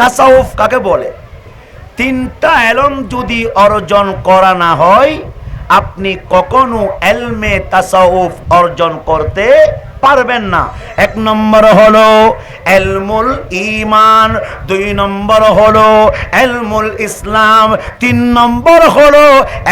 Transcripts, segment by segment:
তাসাউফ কাকে বলে? তিনটা এলম যদি অর্জন করা না হয়, আপনি কখনো এলমে তাসাউফ অর্জন করতে পারবেন না। এক নম্বর হলো এলমুল ইমান দুই নম্বর হলো এলমুল ইসলাম, তিন নম্বর হলো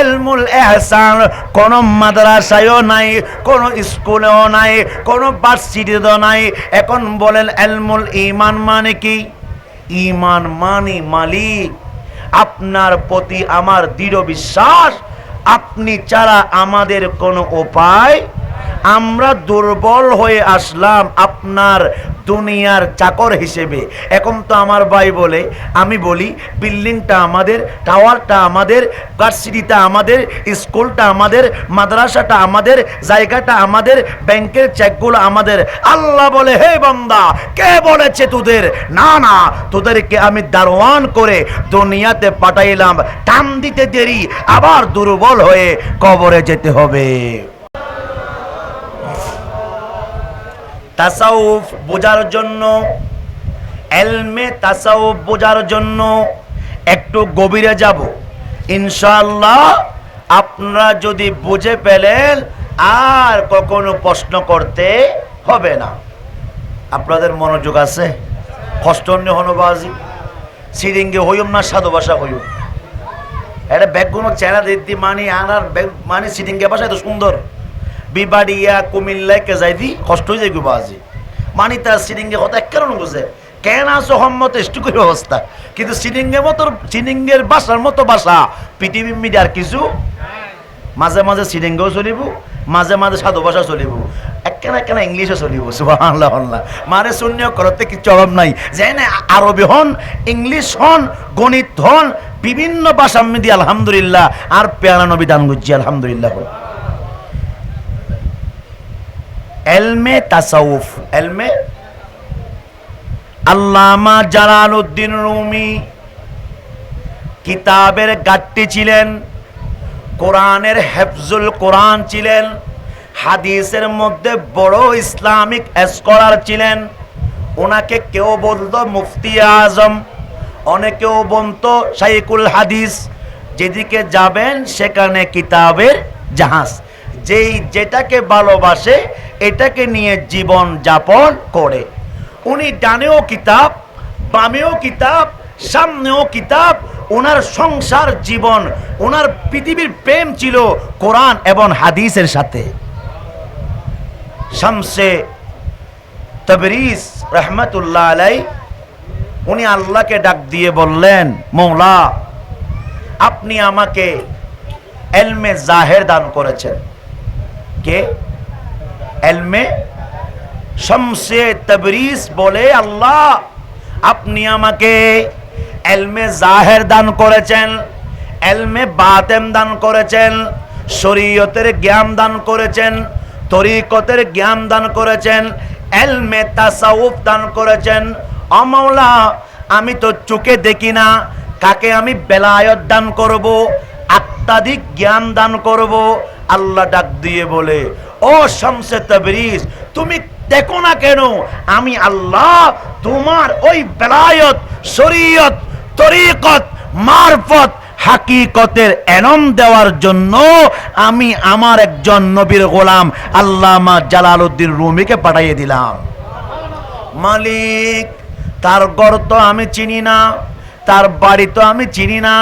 এলমুল এহসান। কোন মাদ্রাসায়ও নাই, কোন স্কুলেও নাই, কোন ভার্সিটিতেও নাই। এখন বলেন এলমুল ইমান মানে কি? ইমান মানি মালিক। আপনার প্রতি আমার দৃঢ় বিশ্বাস। আপনি ছাড়া আমাদের কোনো উপায় আমরা দুর্বল হয়ে আসলাম আপনার দুনিয়ার চাকর হিসেবে। এখন তো আমার ভাই বলে, আমি বলি, বিল্ডিংটা আমাদের, টাওয়ারটা আমাদের ভার্সিটিটা আমাদের, স্কুলটা আমাদের, মাদ্রাসাটা আমাদের, জায়গাটা আমাদের, ব্যাংকের চেকগুলো আমাদের। আল্লাহ বলে, হে বন্দা, কে বলেছে তোদের? না না, তোদেরকে আমি দারোয়ান করে দুনিয়াতে পাঠাইলাম। টান দিতে দেরি, আবার দুর্বল হয়ে কবরে যেতে হবে। তাসাউফ বোঝার জন্য, এলমে তাসাউফ বোঝার জন্য একটু গভীরে যাব। ইনশাল্লাহ আপনারা যদি বুঝে পেলেন আর কখনো প্রশ্ন করতে হবে না। আপনাদের মনোযোগ আছে? কষ্ট হনবাজি। সিরিঙ্গে হইম না সাধু ভাষা হইম এটা ব্যাগগুলো চেহারা দিদি মানি আনার ব্যাগ মানি সিটিংকে বাসা এত সুন্দর। বিবাড়িয়া কুমিল্লায় কে যাই দি কষ্ট হয়ে যাই আজি। মানি তার সিটিংকে কথা এক কারণ বুঝে কেন আসো সম্মত একটু করে অবস্থা। কিন্তু সিটিংয়ের মতো সিটিংয়ের বাসার মতো বাসা পৃথিবীর মিডিয়ার কিছু মাঝে মাঝে সিটিংকেও চলিব, মাঝে মাঝে সাধু ভাষা চলিব একখানা একখানা ইংলিশে চলিব আল্লাহ মানে শূন্য করতে কিছু অভাব নাই। যে না আরবি হন, ইংলিশ হন, গণিত হন, বিভিন্ন ভাষা মিদি আলহামদুলিল্লাহ, আর পেয়ারা নবী দান গুজি আলহামদুলিল্লাহ। এলমে তাসাউফ, এলমে? আল্লামা জালালউদ্দিন রুমি কিতাবের গাট্টি ছিলেন, কোরআনের হেফজুল কোরআন ছিলেন, হাদিসের মধ্যে বড় ইসলামিক স্কলার ছিলেন। ওনাকে কেউ বলতো মুফতি আজম অনেকেও বলতো শাইকুল হাদিস, যেদিকে যাবেন সেখানে কিতাবের জাহাজ। যেই যেটাকে ভালোবাসে, এটাকে নিয়ে জীবন যাপন করে। উনি ডানেও কিতাব, বামেও কিতাব, সামনেও কিতাব ওনার সংসার জীবন ওনার পৃথিবীর প্রেম ছিল কোরআন এবং হাদিসের সাথে। শামসে তবরিস রহমতুল্লাহ আলাই উনি আল্লাহকে ডাক দিয়ে বললেন, মৌলা, আপনি আমাকে এলমে জাহের দান করেছেন। কে? এলমে শামসে তবরিস বলে, আল্লাহ, আপনি আমাকে এলমে জাহের দান করেছেন, এলমে বাতেম দান করেছেন, শরীয়তের জ্ঞান দান করেছেন, তরিকতের জ্ঞান দান করেছেন, এলমে তাসাউফ দান করেছেন। অমৌলা আমি তো চোখে দেখি না, কাকে আমি বেলায়ত দান করব? আত্মাধিক জ্ঞান দান করব, আল্লাহ ডাক দিয়ে বলে, ও শামসে তবরিজ, তুমি দেখো না কেন? আমি আল্লাহ তোমার ওই বেলায়ত, শরীয়ত, তরিকত, মারফত, হাকিকতের এনম দেওয়ার জন্য আমি আমার একজন নবীর গোলাম আল্লামা জালালউদ্দিন রুমিকে পাঠিয়ে দিলাম। মালিক, তার ঘর তো আমি চিনি না, তার বাড়ি তো আমি চিনি না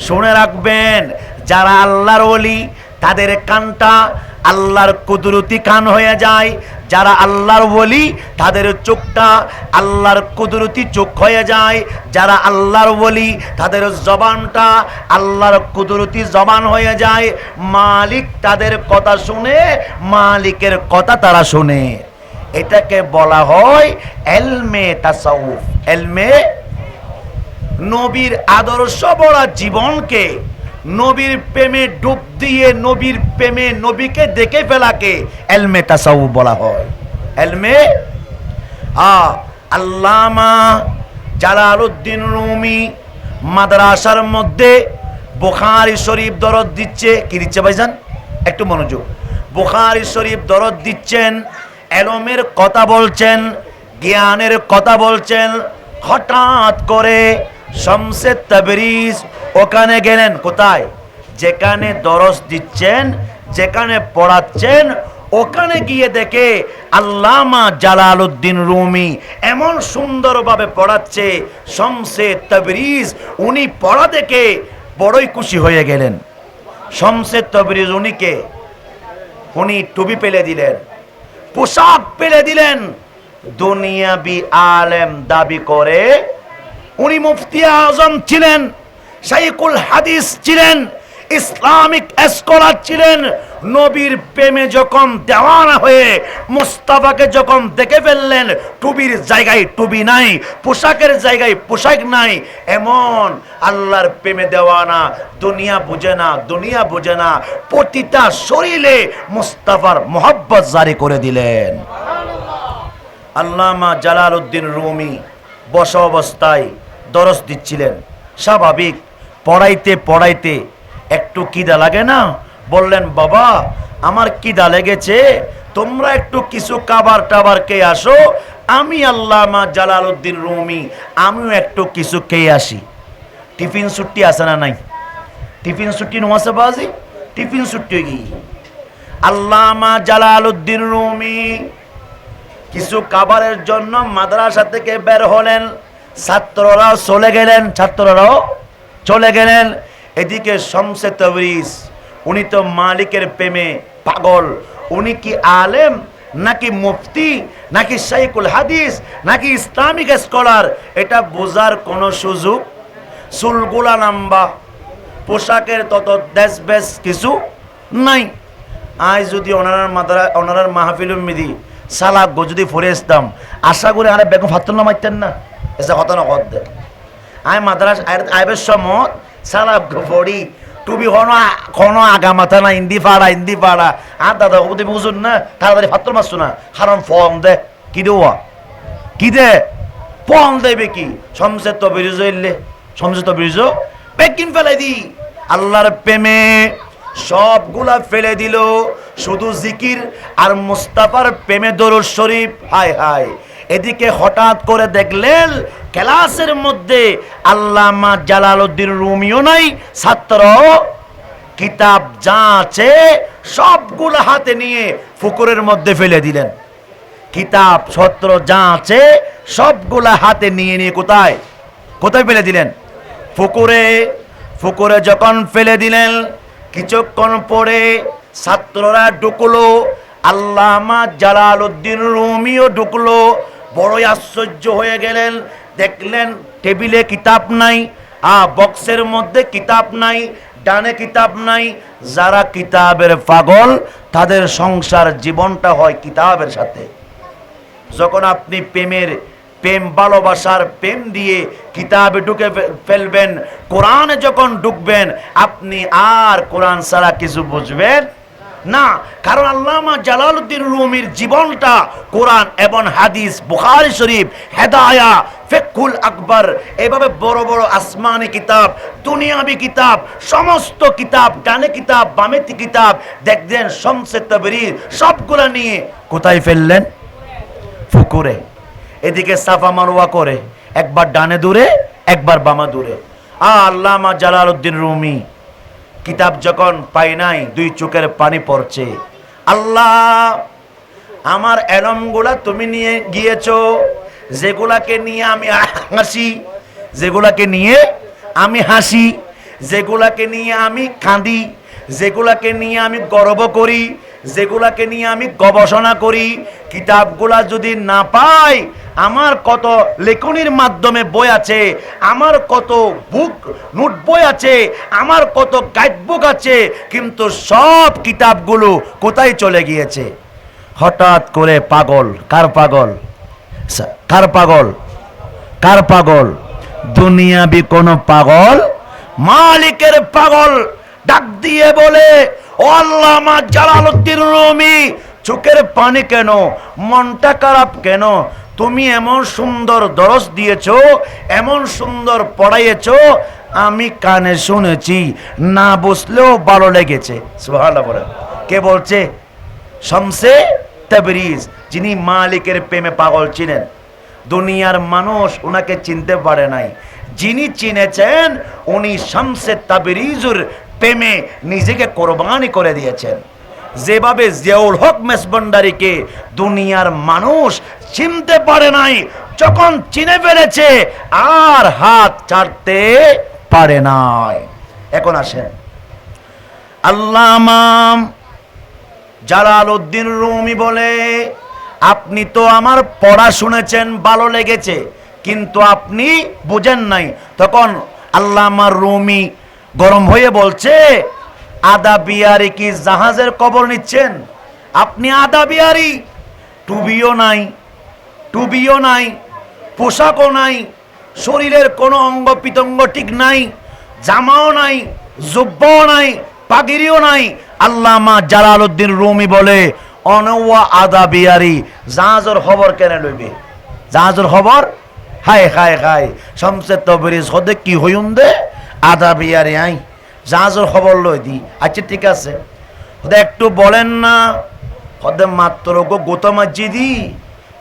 শুনে রাখবেন, যারা আল্লাহর ওলি, তাদের কানটা আল্লাহর কুদরতি কান হয়ে যায়। যারা আল্লাহর বলি তাদের চোখটা আল্লাহর কুদরতি চোখ হয়ে যায়। যারা আল্লাহর বলি তাদের জবানটা আল্লাহর কুদরতি জবান হয়ে যায়। মালিক তাদের কথা শুনে, মালিকের কথা তারা শুনে। এটাকে বলা হয় এলমে তাসাউফ। এলমে নবীর আদর্শ বলা জীবনকে, নবীর প্রেমে ডুব দিয়ে নবীর প্রেমে নবীকে দেখে ফেলাকে এলমে তাসাউ বলা হয়। এলমে? আল্লামা জালালউদ্দিন রুমি মাদ্রাসার মধ্যে বুখারি শরীফ দরদ দিচ্ছে। কি দিচ্ছে ভাইজান? একটু মনোযোগ। বুখারি শরীফ দরদ দিচ্ছেন, এলমের কথা বলছেন, জ্ঞানের কথা বলছেন, হঠাৎ করে শমসে তাবরিজ, ওখানে গেলেন কোথায়? যেখানে দরস দিচ্ছেন, যেখানে পড়াচ্ছেন, ওখানে গিয়ে দেখে আল্লামা জালালউদ্দিন রুমি এমন সুন্দরভাবে পড়াচ্ছে শমসে তাবরিজ উনি পড়া দেখে বড়ই খুশি হয়ে গেলেন। শমসে তবরিজ উনিকে উনি টুপি পেলে দিলেন, পোশাক পেলে দিলেন। দুনিয়াবি আলেম দাবি করে উনি মুফতি আজম ছিলেন শাইকুল হাদিস ছিলেন, ইসলামিক স্কলার ছিলেন। নবীর প্রেমে যখন দেওয়ানা হয়ে মুস্তাফাকে যখন দেখে ফেললেন, টুবির জায়গায় টুবি নাই, পোশাকের জায়গায় পোশাক নাই, এমন আল্লাহর প্রেমে দেওয়ানা, দুনিয়া বুঝে না, দুনিয়া বুঝে না, প্রতিটা শরীরে মুস্তাফার মোহব্বত জারি করে দিলেন। আল্লামা জালাল উদ্দিন রুমি বস অবস্থায় দরস দিচ্ছিলেন। স্বাভাবিক, পড়াইতে পড়াইতে একটু কিদা লাগে না? বললেন, বাবা, আমার কিদা লেগেছে, তোমরা একটু কিছু কাবার টাবার কে আসো, আমি আল্লামা জালাল উদ্দিন রুমি, আমিও একটু কিছু খেয়ে আসি। টিফিন ছুটি আছে না নাই? টিফিন ছুটি নোয়াছে বাজি? টিফিন ছুটি কি জালাল উদ্দিন রুমি কিছু খাবারের জন্য মাদ্রাসা থেকে বের হলেন। ছাত্ররাও চলে গেলেন, ছাত্ররাও চলে গেলেন। এদিকে শমসে তবরিস উনি তো মালিকের প্রেমে পাগল। উনি কি আলেম, নাকি মুফতি, নাকি শাইকুল হাদিস, নাকি ইসলামিক স্কলার? এটা বোঝার কোনো সুযোগ? চুলগুলা নাম্বা, পোশাকের তত দেশ বেশ কিছু নাই। আজ যদি ওনার মাদারা, ওনার মাহফিল মিদি সালাক গো যদি ফরে আসতাম আশা করি আরে বেগম ফাতুল্লা মারতেন না। দে। কোনো আগা মাথা না, ইন্দি দাদা তুমি না, তাড়াতাড়ি ফাত্তর মারছো না। হারাম ফর্ম দে। কি দেওয়া? কি দে? পন দেবে কি? সমসে তো বিরিজ হইলে সমসে তো বিরিজ পেকিন দি। আল্লাহর প্রেমে সবগুলা ফেলে দিল। শুধু জিকির আর মুস্তাফার প্রেমে দরুদ শরীফ। হায় হায়। এদিকে হঠাৎ করে দেখলেন ক্লাসের মধ্যে আল্লামা জালালউদ্দিন রুমিও নাই, ছাত্র। কিতাব যা আছে সবগুলো হাতে নিয়ে ফুকুরের মধ্যে ফেলে দিলেন। কিতাব ছত্র যা আছে সবগুলা হাতে নিয়ে নিয়ে কোথায়? কোথায় ফেলে দিলেন? ফুকুরে। ফুকুরে যখন ফেলে দিলেন, কিছুক্ষণ পরে ছাত্ররা ঢুকলো, আল্লামা জালাল উদ্দিন রুমিও ঢুকলো বড়ই আশ্চর্য হয়ে গেলেন। দেখলেন টেবিলে কিতাব নাই, আ, বক্সের মধ্যে কিতাব নাই, ডানে কিতাব নাই। যারা কিতাবের পাগল, তাদের সংসার জীবনটা হয় কিতাবের সাথে। যখন আপনি প্রেমের, প্রেম ভালোবাসার প্রেম দিয়ে কিতাবে ঢুকে ফেলবেন, কোরআনে যখন ঢুকবেন, আপনি আর কোরআন ছাড়া কিছু বুঝবেন না, কারণ আল্লামা জালালউদ্দিন রুমির জীবনটা কোরআন এবং হাদিস, বুখারী শরীফ, হেদায়া ফেকুল আকবর, এভাবে বড় বড় আসমানি কিতাব, দুনিয়াবি কিতাব, সমস্ত কিতাব, ডানে কিতাব, বামেতি কিতাব দেখবেন শমসে তবরির, সবগুলা নিয়ে কোথায় ফেললেন? ফুকুরে এদিকে সাফা মারোয়া করে, একবার ডানে দূরে, একবার বামা দূরে। আল্লামা জালাল উদ্দিন রুমি কিতাব যখন পাই নাই, দুই চোখের পানি পড়ছে। আল্লাহ, আমার এলমগুলা তুমি নিয়ে গিয়েছো, যেগুলাকে নিয়ে আমি হাসি, যেগুলাকে নিয়ে আমি হাসি, যেগুলাকে নিয়ে আমি কাঁদি, যেগুলাকে নিয়ে আমি গর্ব করি, যেগুলাকে নিয়ে আমি গবেষণা করি, কিতাবগুলা যদি না পাই আমার কত লেখনির মাধ্যমে বই আছে, আমার কত বুক নোট বই আছে, আমার কত গাইড বুক আছে, কিন্তু সব কিতাবগুলো কোথায় চলে গিয়েছে? হঠাৎ করে পাগল, কার পাগল? কার পাগল? কার পাগল? দুনিয়াবি কোন পাগল? মালিকের পাগল, ডাক দিয়ে বলে, ও আল্লামা জালালউদ্দিন রুমি, চোখের পানি কেন? মনটা খারাপ কেন? তুমি এমন সুন্দর দরস দিয়েছ, এমন সুন্দর পড়াইয়েছ, আমি কানে শুনেছি, না বসলেও ভালো লেগেছে। কে বলছে? শমসে তাবরিজ, যিনি মালিকের প্রেমে পাগল ছিলেন। দুনিয়ার মানুষ ওনাকে চিনতে পারে নাই। যিনি চিনেছেন, উনি শামসে তাবিরিজুর প্রেমে নিজেকে কোরবানি করে দিয়েছেন। যেভাবে জিয়াউল হক মেসবন্ডারিকে দুনিয়ার মানুষ চিনতে পারে নাই, যখন চিনে ফেলেছে, আর হাত ছাড়তে পারে নাই। এখন আসেন। আল্লামাম জালাল উদ্দিন রুমি বলে, আপনি তো আমার পড়া শুনেছেন, ভালো লেগেছে, কিন্তু আপনি বুঝেন নাই। তখন আল্লামা রুমি গরম হয়ে বলছে আদা বিয়ারি কি জাহাজের কবর নিচ্ছেন? আপনি আদা বিয়ারি? টুবিও নাই টুবিও নাই, পোশাকও নাই, শরীরের কোনো অঙ্গ পিতঙ্গ ঠিক নাই, জামাও নাই, জুব্বাও নাই, পাগিরিও নাই। আল্লামা জালাল উদ্দিন রুমি বলে, অনওয়া আদা বিয়ারি, জাহাজের খবর কেন লইবে? জাহাজের খবর? হায় হায় হায় শমসে তবরিজ হদে কি হইউন দে? আদা বিয়ারি আই। জাহাজের খবর লই দি। আচ্ছা ঠিক আছে। হদে, একটু বলেন না। হদে, মাত্র গো গোতম দি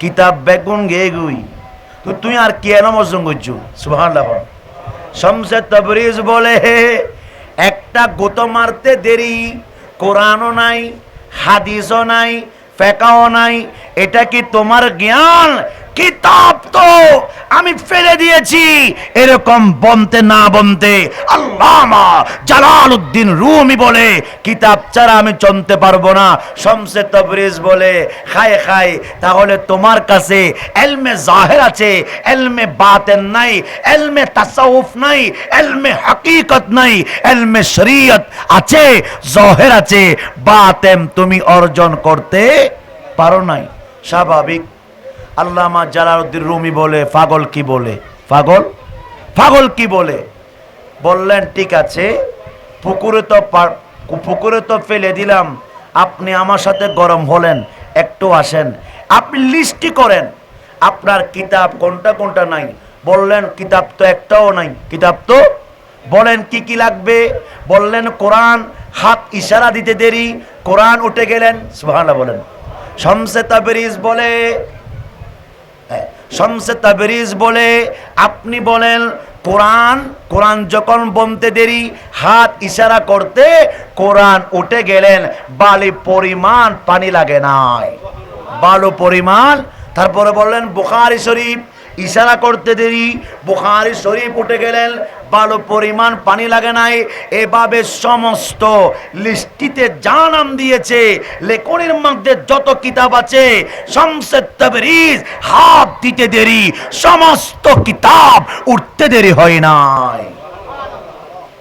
কিতাব বেগুন গে গুই। তো তুই আর কি এলাম অর্জন করছ? সুবহানাল্লাহ শমসে তবরিজ বলে হে একটা গোতো মারতে দেরি, কোরআনও নাই, হাদিসও নাই, ফেকাও নাই, এটা কি তোমার জ্ঞান? কিতাব তো আমি ফেলে দিয়েছি। এরকম বনতে না বনতে আল্লামা জালাল উদ্দিন রুমি বলে, কিতাব ছাড়া আমি চলতে পারব না। শমসে তবরিজ বলে খায় খায় তাহলে তোমার কাছে এলমে জাহের আছে, এলমে বাতেন নাই, এলমে তাসাউফ নাই, এলমে হাকিকত নাই, এলমে শরীয়ত আছে, জহের আছে বাতেম তুমি অর্জন করতে পারো নাই। স্বাভাবিক আল্লামা জালালউদ্দিন রুমি বলে, পাগল কি বলে? পাগল? পাগল কি বলে? বললেন, ঠিক আছে, পুকুরে তো পুকুরে তো ফেলে দিলাম। আপনি আমার সাথে গরম হলেন, একটু আসেন। আপনি লিস্টি করেন, আপনার কিতাব কোনটা কোনটা নাই? বললেন, কিতাব তো একটাও নাই। কিতাব তো? বলেন, কি কি লাগবে? বললেন, কোরআন, হাত ইশারা দিতে দেরি। কোরআন উঠে গেলেন। সুবহানাল্লাহ, বলেন। শমসে তাবরিজ বলে শমসে তাবরিজ বলে, আপনি বলেন, কোরআন কোরআন যখন বলতে দেরি, হাত ইশারা করতে কোরআন উঠে গেলেন, বালি পরিমাণ পানি লাগে নাই। বালু পরিমাণ, তারপরে বললেন, বুখারি শরীফ ইশারা করতে দেরি। বুখারি শরীফ উঠে গেলেন, ভালো পরিমাণ পানি লাগে নাই। এভাবে সমস্ত লিস্টিতে যা নাম দিয়েছে, লেখনির মধ্যে যত কিতাব আছে হাত দিতে দেরি, সমস্ত কিতাব উঠতে দেরি হয় নাই।